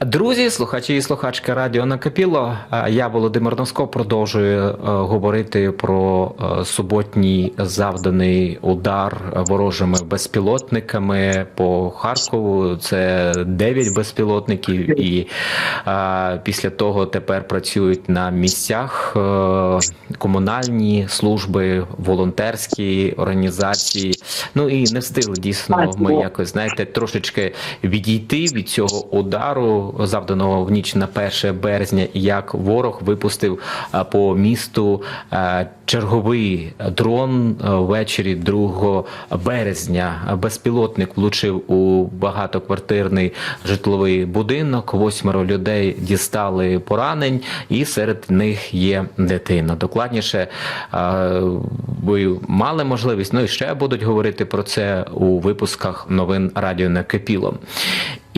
Друзі, слухачі і слухачки радіо накипіло. Я Володимир Носков продовжую е, говорити про е, суботній завданий удар ворожими безпілотниками по Харкову. Це 9 безпілотників, і після того тепер працюють на місцях е, комунальні служби, волонтерські організації. Ну і не встигли дійсно. Ми якось знаєте трошечки відійти від цього удару, завданого в ніч на 1 березня, як ворог випустив по місту черговий дрон ввечері 2 березня. Безпілотник влучив у багатоквартирний житловий будинок. Восьмеро людей дістали поранень, і серед них є дитина. Докладніше ви мали можливість, ну і ще будуть говорити про це у випусках новин Радіо Накипіло.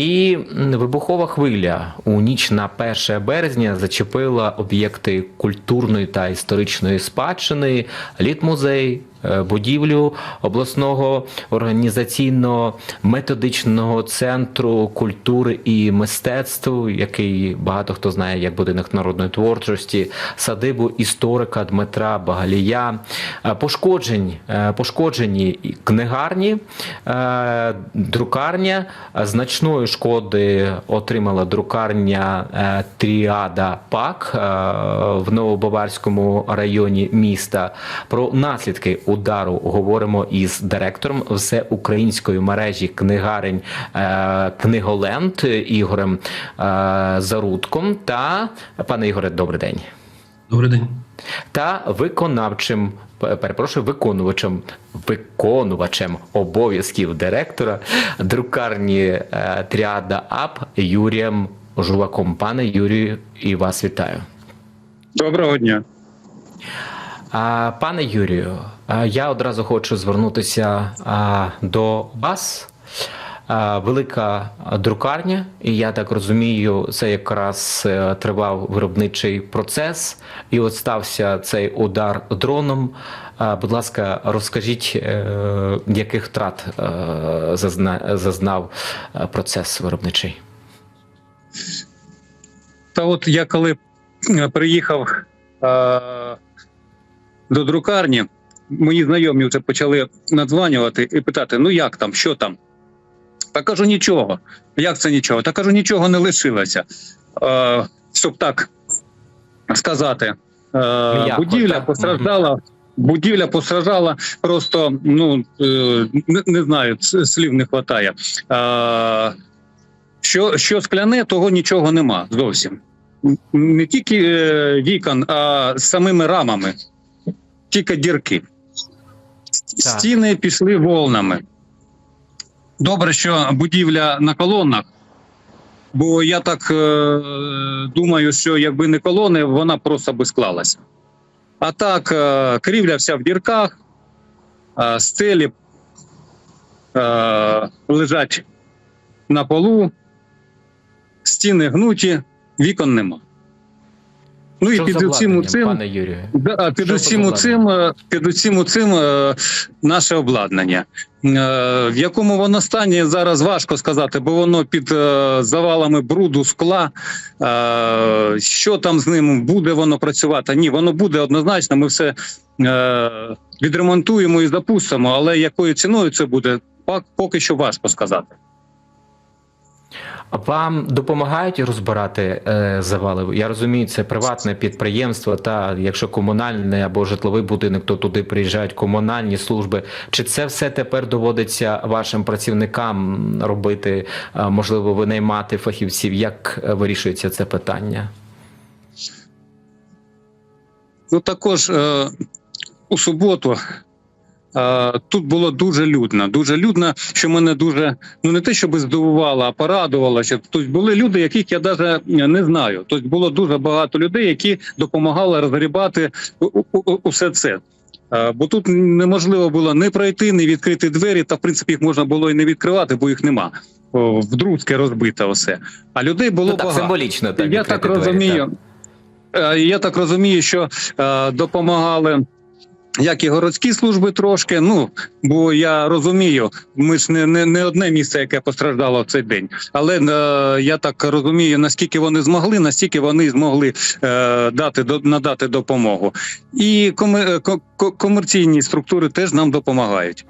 І вибухова хвиля у ніч на 1 березня зачепила об'єкти культурної та історичної спадщини, літмузей, будівлю обласного організаційно-методичного центру культури і мистецтв, який багато хто знає як будинок народної творчості, садибу історика Дмитра Багалія. Е, Пошкоджень, е, пошкоджені книгарні, е, друкарня е, значної шкоди отримала друкарня е, Тріада ПАК е, в Новобаварському районі міста. Про наслідки удару говоримо із директором всеукраїнської мережі книгарень е, Книголенд Ігорем е, Зарудком. Та пане Ігоре, добрий день Добрий день. та виконавчим перепрошую, виконувачем виконувачем обов'язків директора друкарні е, Тріада АП Юрієм Жулаком. Пане Юрію, і вас вітаю. Доброго дня. А, Пане Юрію, я одразу хочу звернутися до вас. Велика друкарня, і я так розумію, це якраз е, тривав виробничий процес, і от стався цей удар дроном. Будь ласка, розкажіть, е, яких втрат е, зазнав процес виробничий? Та от я коли приїхав до друкарні, мої знайомі вже почали надзванювати і питати: ну як там, що там? Та кажу, нічого. Як це нічого? Та кажу, нічого не лишилося. Е, щоб так сказати, е, М'яко, будівля так? постраждала. Будівля постраждала просто, ну е, не, не знаю, слів не вистачає. Е, що, що скляне, того нічого нема зовсім. Не тільки е, вікон, а з самими рамами, тільки дірки. Стіни пішли волнами. Добре, що будівля на колонах, бо я так е, думаю, що якби не колони, вона просто би склалася. А так, е, крівля вся в дірках, е, стелі е, лежать на полу, стіни гнуті, вікон нема. Ну і під усім цим, пане Юрію? да, під усім з цим, е, під усім цим е, наше обладнання. Е, В якому воно стані зараз важко сказати, бо воно під завалами бруду, скла. Що там з ним буде воно працювати? Ні, воно буде однозначно. Ми все відремонтуємо і запустимо, але якою ціною це буде, поки що важко сказати. Вам допомагають розбирати е, завали? Я розумію, це приватне підприємство. Та якщо комунальний або житловий будинок, то туди приїжджають комунальні служби. Чи це все тепер доводиться вашим працівникам робити? Е, можливо, винаймати фахівців? Як е, вирішується це питання? Ну також е, у суботу тут було дуже людно. Дуже людно, що мене дуже ну не те, щоб здивувало, а порадувало. Що тобто були люди, яких я навіть не знаю. Тобто було дуже багато людей, які допомагали розгрібати усе це. Е, Бо тут неможливо було не пройти, не відкрити двері, та в принципі їх можна було і не відкривати, бо їх нема. О, Вдрузьке розбите все. А людей було Ну, так багато. символічно так я так двері, розумію. так. Е, Я так розумію, що е, допомагали Як і городські служби трошки, ну бо я розумію, ми ж не, не, не одне місце, яке постраждало в цей день. Але е, я так розумію, наскільки вони змогли, настільки вони змогли е, дати до надати допомогу. І коми, е, ко- ко- комерційні структури теж нам допомагають.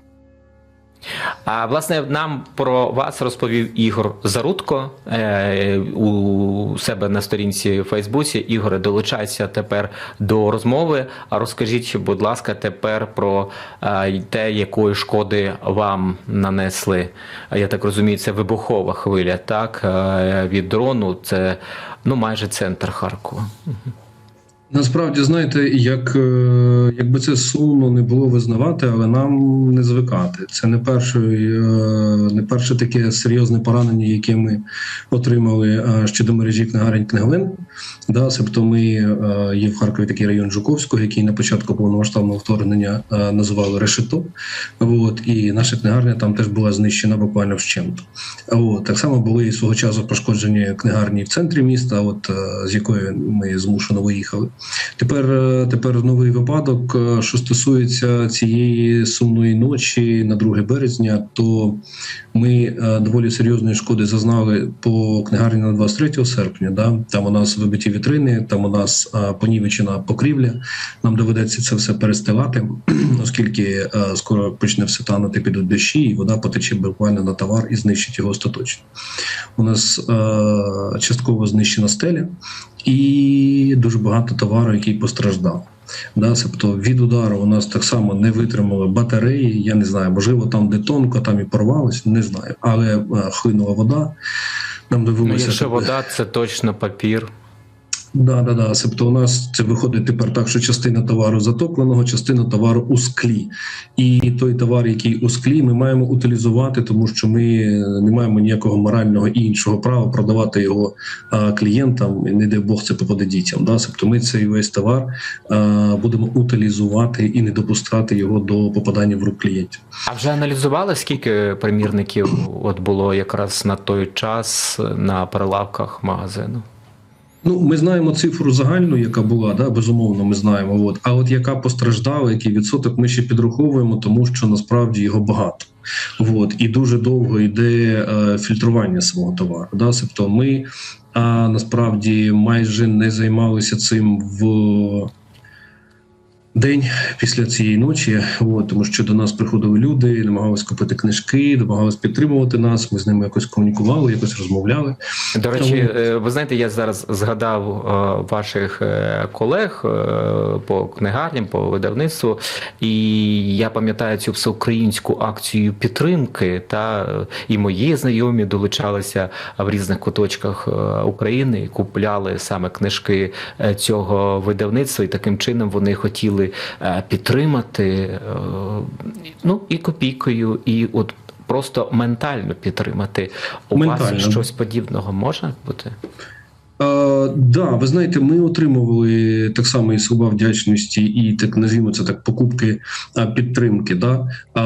А власне нам про вас розповів Ігор Зарудко е, у себе на сторінці в Фейсбуці. Ігоре, долучайся тепер до розмови. А розкажіть, будь ласка, тепер про е, те, якої шкоди вам нанесли. Я так розумію, це вибухова хвиля, так е, від дрону. Це ну майже центр Харкова. Насправді, знаєте, як, е, якби це сумно не було визнавати, але нам не звикати. Це не перше, не перше таке серйозне поранення, яке ми отримали е, щодо мережі книгарень книговин. Да, себто ми е, є в Харкові такий район Жуковського, який на початку повномасштабного вторгнення називали Решето. От, і наша книгарня там теж була знищена буквально вщент. От, так само були і свого часу пошкоджені книгарні в центрі міста, от з якої ми змушено виїхали. Тепер, е, тепер новий випадок, е, що стосується цієї сумної ночі на 2 березня, то ми е, доволі серйозної шкоди зазнали по книгарні на 23 серпня. Да? Там у нас вибиті вітрини, там у нас понівечена покрівля. Нам доведеться це все перестилати, оскільки скоро почне все танути, підуть дощі, і вода потече буквально на товар і знищить його остаточно. У нас частково знищена стеля і дуже багато товару, який постраждав. Да, тобто від удару у нас так само не витримали батареї. Я не знаю, можливо, там де тонко, там і порвалось, не знаю. Але е, хлинула вода. Нам Ну, якщо вода, це точно папір. Да, да, да. Тобто у нас це виходить тепер так, що частина товару затопленого, частина товару у склі. І той товар, який у склі, ми маємо утилізувати, тому що ми не маємо ніякого морального і іншого права продавати його а, клієнтам. і Не дай Бог це попаде дітям. Да? Тобто ми цей весь товар а, будемо утилізувати і не допускати його до попадання в рук клієнтів. А вже аналізували, скільки примірників от було якраз на той час на прилавках магазину? Ну, ми знаємо цифру загальну, яка була, да, безумовно, ми знаємо. От. А от яка постраждала, який відсоток, ми ще підраховуємо, тому що насправді його багато. От. І дуже довго йде е, фільтрування самого товару. Да? Тобто ми а, насправді майже не займалися цим в день після цієї ночі, от, тому що до нас приходили люди, намагалися купити книжки, намагалися підтримувати нас. Ми з ними якось комунікували, якось розмовляли. До речі, Тому- е, ви знаєте, я зараз згадав е, ваших е, колег по книгарням, по видавництву, і я пам'ятаю цю всеукраїнську акцію підтримки. Та і мої знайомі долучалися в різних куточках України, купляли саме книжки цього видавництва, і таким чином вони хотіли е, підтримати е, ну і копійкою, і от. Просто ментально підтримати. У Ментально. вас щось подібного може бути? Е, да, ви знаєте, ми отримували так само і слова вдячності, і так називаємо це так покупки а, підтримки. Да? А,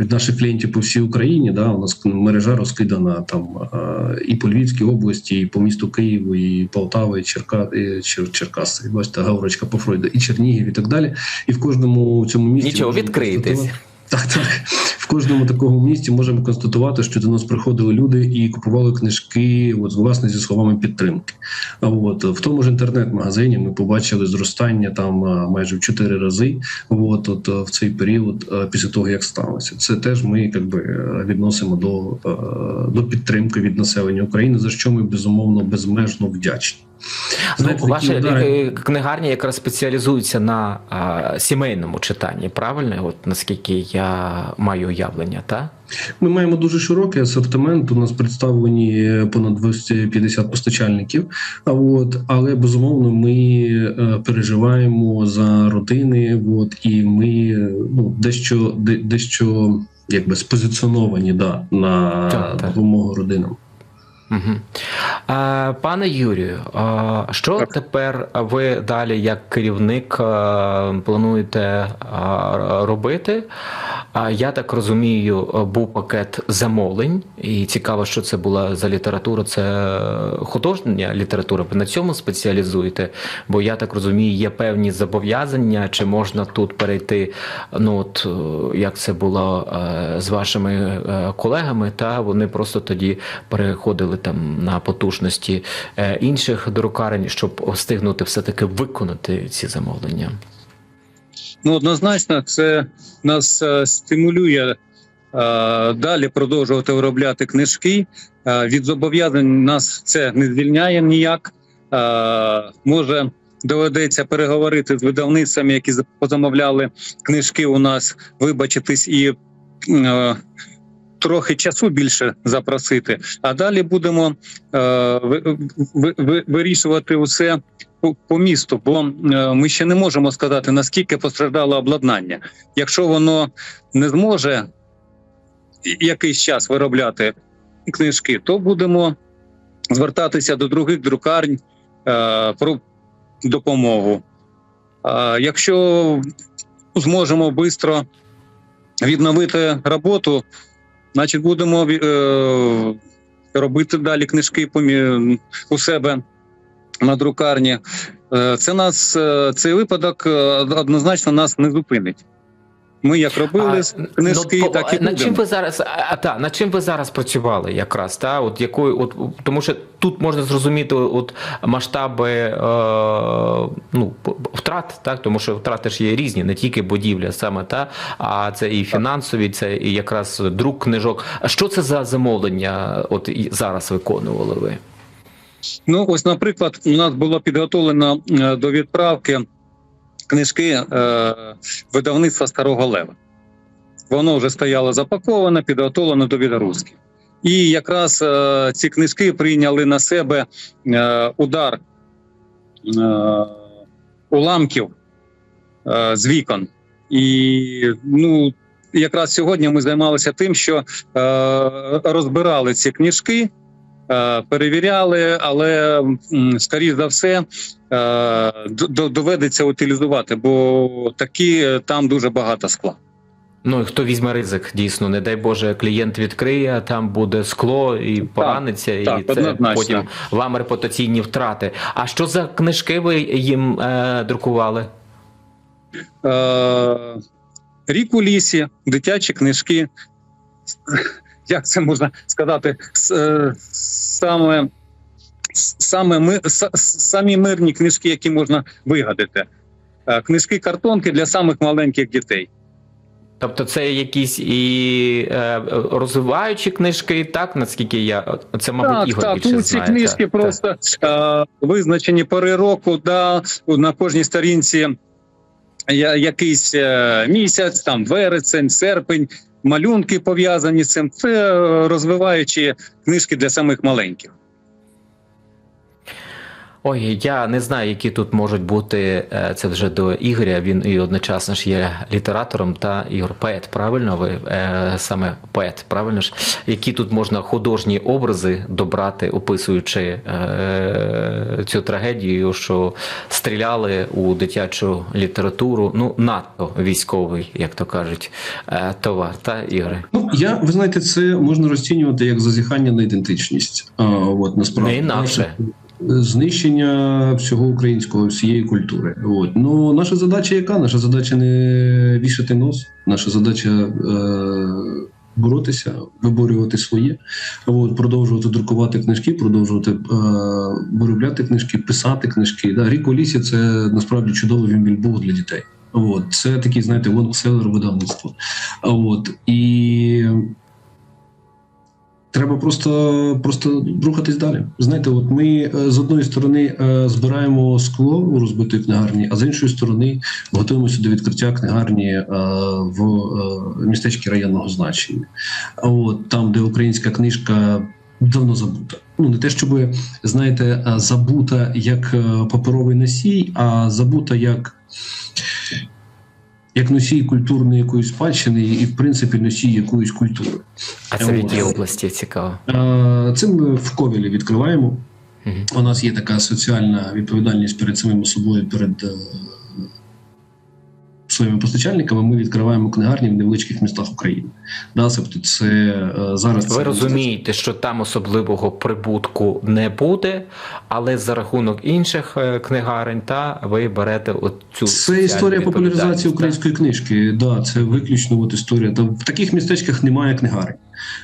від наших клієнтів по всій Україні. Да, у нас мережа розкидана там а, і по Львівській області, і по місту Києву, і Полтава, і Черка, і Чер, Черкас, і бачите, Гаврочка по Фройду, і Чернігів, і так далі. І в кожному цьому місті Нічого, констатувати- так, так. В кожному такому місті можемо констатувати, що до нас приходили люди і купували книжки, от власне зі словами підтримки. А от в тому ж інтернет-магазині ми побачили зростання там майже в чотири рази. От, от в цей період після того, як сталося, це теж ми якби відносимо до, до підтримки від населення України, за що ми безумовно безмежно вдячні. Знаєте, ну, ваші удари- е, книгарні якраз спеціалізуються на а, сімейному читанні, правильно? От наскільки я маю уявлення, та Ми маємо дуже широкий асортимент. У нас представлені понад 250 постачальників. А от, але безумовно, ми е, переживаємо за родини. От і ми ну дещо дещо якби спозиціоновані да, на Так, так. допомогу родинам. Угу. Пане Юрію, що Так. тепер ви далі, як керівник, плануєте робити? Я так розумію, е, був пакет замовлень, і цікаво, що це була за література. Це художня література. Ви на цьому спеціалізуєте? Бо я так розумію, є певні зобов'язання, чи можна тут перейти? Ну от е, як це було е, з вашими е, колегами, та вони просто тоді переходили там на потужності е, інших друкарень, щоб встигнути все таки виконати ці замовлення. Ну, однозначно, це нас е, стимулює е, далі продовжувати виробляти книжки. Від зобов'язань нас це не звільняє ніяк. Може, доведеться переговорити з видавництвами, які за- позамовляли книжки у нас, вибачитись і. Трохи часу більше запросити, а далі будемо е, ви- ви- ви- вирішувати усе по, місту, бо е, ми ще не можемо сказати наскільки постраждало обладнання. Якщо воно не зможе якийсь час виробляти книжки, то будемо звертатися до других друкарень е, про допомогу. Якщо зможемо швидко відновити роботу, значить будемо е, робити далі книжки у себе на друкарні. Е, Це нас е, цей випадок е, однозначно нас не зупинить. Ми як робили А, книжки, ну, так і над чим ви зараз а, та над чим ви зараз працювали якраз та от якою от тому що тут можна зрозуміти от масштаби е, ну втрат, так тому що втрати ж є різні, не тільки будівля, саме та а це і фінансові, це і якраз друк книжок. А що це за замовлення? От і зараз виконували ви? Ну, ось, наприклад, у нас було підготовлено е, до відправки книжки е, видавництва Старого Лева. Воно вже стояло запаковане, підготовлено до відгрузки. І якраз е, ці книжки прийняли на себе е, удар е, уламків е, з вікон. І ну, якраз сьогодні ми займалися тим, що е, розбирали ці книжки. Е, перевіряли, але скоріш за все е, доведеться утилізувати, бо такі е, там дуже багато скла. Ну і хто візьме ризик, дійсно, не дай Боже, клієнт відкриє, а там буде скло і пораниться, і так, це однозначно. потім вам репутаційні втрати. А що за книжки ви їм е, друкували? Е, Рік у лісі, дитячі книжки. Як це можна сказати? Е, Саме, саме ми, самі мирні книжки, які можна вигадати. Е, Книжки картонки для самих маленьких дітей. Тобто це якісь і е, розвиваючі книжки, так наскільки я це, мабуть, так, Ігор так. більше Ну, ці знає. книжки так, просто е, визначені пори року, да, на кожній сторінці я, якийсь е, місяць, там вересень, серпень, малюнки пов'язані з цим. Це розвиваючи розвиваючі книжки для самих маленьких. Ой, я не знаю, які тут можуть бути. е, Це вже до Ігоря. Він і одночасно ж є літератором та Ігор поет. Правильно, ви е, саме поет, правильно ж? Які тут можна художні образи добрати, описуючи е, цю трагедію, що стріляли у дитячу літературу, ну надто військовий, як то кажуть, товар, та Ігоре? Ну я ви знаєте, це можна розцінювати як зазіхання на ідентичність. А, от насправді Не інакше. Знищення всього українського, всієї культури. От ну наша задача яка? Наша задача не вішати нос, наша задача. Е- Боротися, виборювати своє, от, продовжувати друкувати книжки, продовжувати е, виробляти книжки, писати книжки. Да. Рік у лісі це насправді чудовий вімбільбук для дітей. От, це такий, знаєте, лонгселер видавництво. От і треба просто, просто рухатись далі. Знаєте, от ми е, з одної сторони е, збираємо скло у розбитої книгарні, а з іншої сторони готуємося до відкриття книгарні е, в містечці районного значення. От там, де українська книжка. Давно забута. Ну не те, щоб знаєте, забута як паперовий носій, а забута як як носій культурної якоїсь спадщини і, в принципі, носій якоїсь культури. А це в якій області цікаво? цим. Це ми в Ковілі відкриваємо. Угу. У нас є така соціальна відповідальність перед самим собою, перед е, своїми постачальниками ми відкриваємо книгарні в невеличких містах України. Да, тобто це е, зараз Ви це- розумієте, що там особливого прибутку не буде, але за рахунок інших е, книгарень та ви берете цю Це історія популяризації української книжки. Да, це виключно от історія. Та в таких містечках немає книгарень.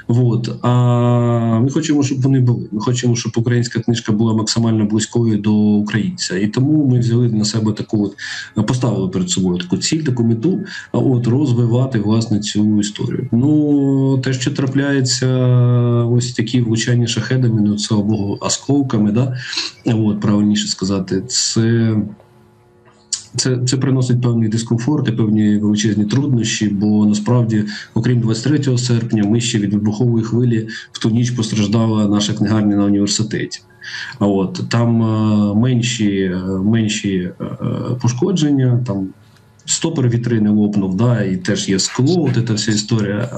От. А ми хочемо, щоб вони були. Ми хочемо, щоб українська книжка була максимально близькою до українця. І тому ми взяли на себе таку от, поставили перед собою таку ціль, таку мету, от розвивати власне цю історію. Ну те, що трапляється, ось такі влучання шахедами, ну це або осколками, да, от правильніше сказати, це. Це, це приносить певний дискомфорт і певні величезні труднощі, бо насправді, окрім 23 серпня, ми ще від вибухової хвилі в ту ніч постраждала наша книгарня на університеті. А от там е, менші, е, менші е, пошкодження, там стопор вітрини лопнув, да, і теж є скло, от ця вся історія.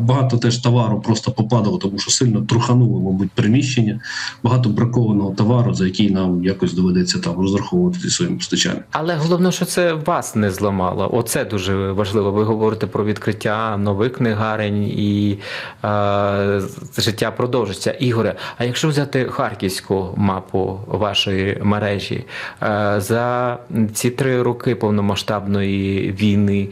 Багато теж товару просто попадало, тому що сильно трухануло, мабуть, приміщення. Багато бракованого товару, за який нам якось доведеться там розраховувати своїм постачальником. Але головне, що це вас не зламало. Оце дуже важливо. Ви говорите про відкриття нових книгарень і е, життя продовжиться. Ігоре, а якщо взяти харківську мапу вашої мережі, е, за ці три роки повномасштабної війни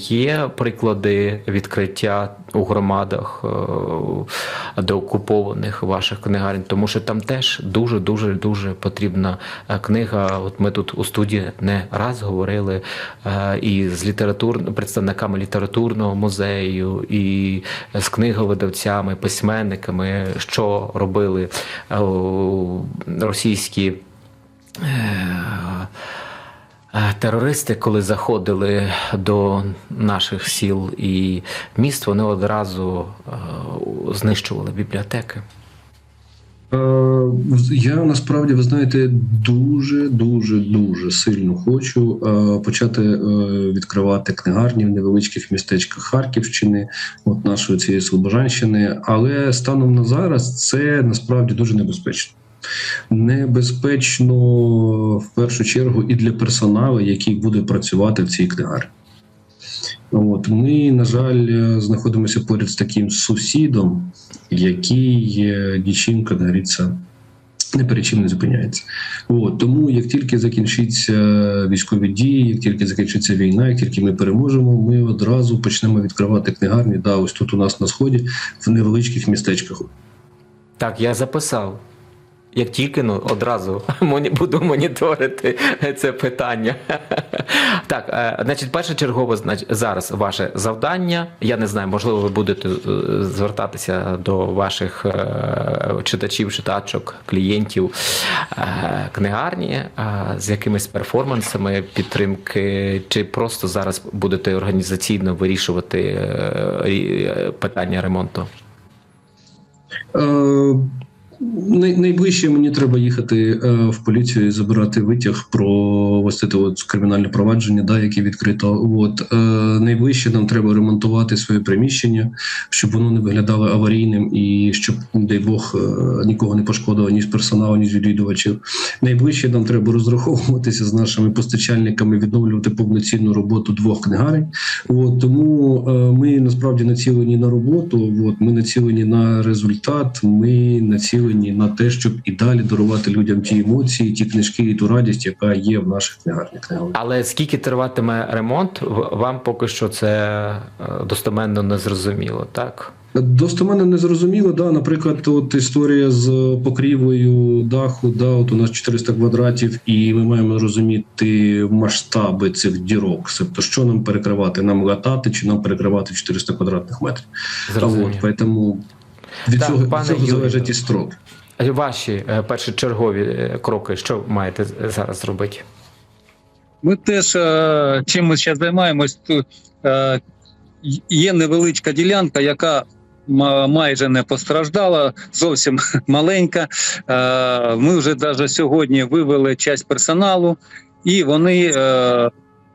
є приклади відкриття у громадах е, деокупованих ваших книгарень, тому що там теж дуже дуже дуже потрібна е, книга. От ми тут у студії не раз говорили е, і з літератур представниками літературного музею, і з книговидавцями, письменниками, що робили російські. Терористи, коли заходили до наших сіл і міст, вони одразу е, знищували бібліотеки. Е, Я насправді ви знаєте дуже дуже дуже сильно хочу е, почати відкривати книгарні в невеличких містечках Харківщини, от нашої цієї Слобожанщини. Але станом на зараз це насправді дуже небезпечно. Небезпечно в першу чергу і для персоналу, який буде працювати в цій книгарні. От ми, на жаль, е, знаходимося поряд з таким сусідом, який е, нічим, говориться, не перед чим не зупиняється. От, тому як тільки закінчиться військові дії, як тільки закінчиться війна, як тільки ми переможемо, ми одразу почнемо відкривати книгарні. Да, ось тут у нас на сході в невеличких містечках. Так, я записав. Як тільки ну одразу буду моніторити це питання. Так, е, значить, першочергове зараз ваше завдання. Я не знаю, можливо, ви будете е, звертатися до ваших е, читачів, читачок, клієнтів книгарні з якимись перформансами підтримки, чи просто зараз будете організаційно вирішувати питання ремонту? Найближче мені треба їхати е, в поліцію і забирати витяг про ось це от кримінальне провадження, да, яке відкрито. От е, найближче нам треба ремонтувати своє приміщення, щоб воно не виглядало аварійним і щоб, дай Бог, е, нікого не пошкодило ні з персоналу, ні з відвідувачів. Найближче нам треба розраховуватися з нашими постачальниками, відновлювати повноцінну роботу двох книгарень. От тому ми насправді націлені на роботу. От ми націлені на результат. Ми націлені на те, щоб і далі дарувати людям ті емоції, ті книжки і ту радість, яка є в наших книгарнях. Але скільки триватиме ремонт, вам поки що це е, достеменно не зрозуміло, так? Достеменно не зрозуміло, да. Наприклад, от історія з покрівлею даху, да, от у нас 400 квадратів, і ми маємо розуміти масштаби цих дірок. Тобто, що нам перекривати? Нам латати чи нам перекривати 400 квадратних метрів? Зрозуміло. от, тому від Так, цього, від пане цього Юрію. залежать і строки. Ваші е, першочергові е, кроки, що маєте зараз зробити? Ми теж е, чим ми зараз займаємось, є невеличка ділянка, яка майже не постраждала, зовсім маленька. Ми вже навіть сьогодні вивели часть персоналу, і вони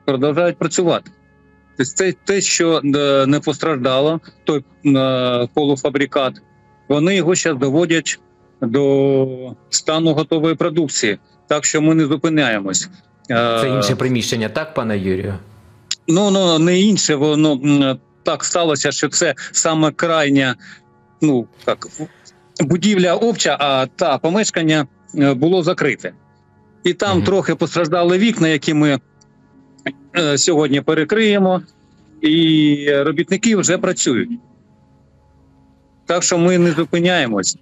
продовжують працювати. Тобто те, що не постраждало, той полуфабрикат, вони його зараз доводять до стану готової продукції. Так що ми не зупиняємось. Е, Це інше приміщення, так, пане Юрію? Ну, ну не інше, воно так сталося, що це саме крайня, ну як будівля обча, а та помешкання е, було закрите. І там Мгм. трохи постраждали вікна, які ми е, сьогодні перекриємо, і робітники вже працюють. Так що ми не зупиняємось.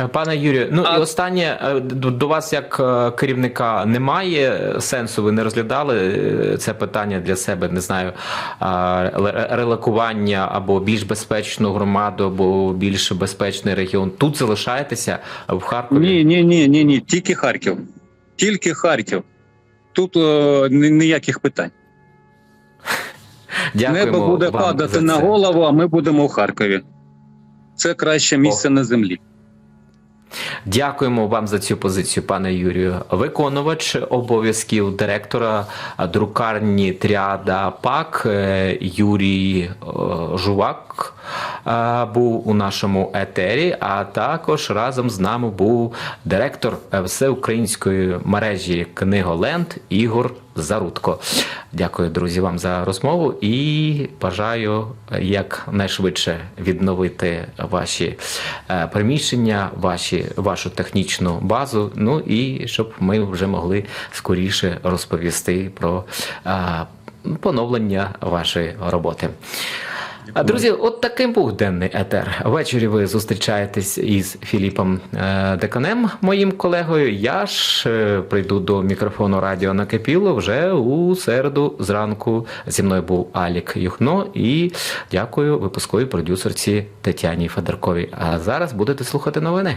Е, Пане Юрію, ну А- і останнє е, до вас, як е, керівника, немає сенсу. Ви не розглядали це питання для себе, не знаю, а, ре- релокування або більш безпечну громаду, або більш безпечний регіон. Тут залишаєтеся в Харкові. Ні, ні, ні, ні, ні, тільки Харків. Тільки Харків. Тут е, ніяких питань. Дякуємо Небо буде падати на голову, а ми будемо в Харкові. Це краще місце на землі. Дякуємо вам за цю позицію, пане Юрію. Виконувач обов'язків директора друкарні Тріада ПАК Юрій е, Жувак був у нашому етері. А також разом з нами був директор е, всеукраїнської мережі Книголенд Ігор Зарудко. Дякую, друзі, вам за розмову і бажаю е, якнайшвидше відновити ваші е, приміщення, ваші, вашу технічну базу. Ну і щоб ми вже могли скоріше розповісти про поновлення вашої роботи. А, Друзі, от таким був денний етер. Ввечері ви зустрічаєтесь із Філіпом е, Деканем, моїм колегою. Я ж е, прийду до мікрофону радіо накипіло вже у середу зранку. Зі мною був Алік Юхно і дякую випусковій продюсерці Тетяні Федорковій. А зараз будете слухати новини.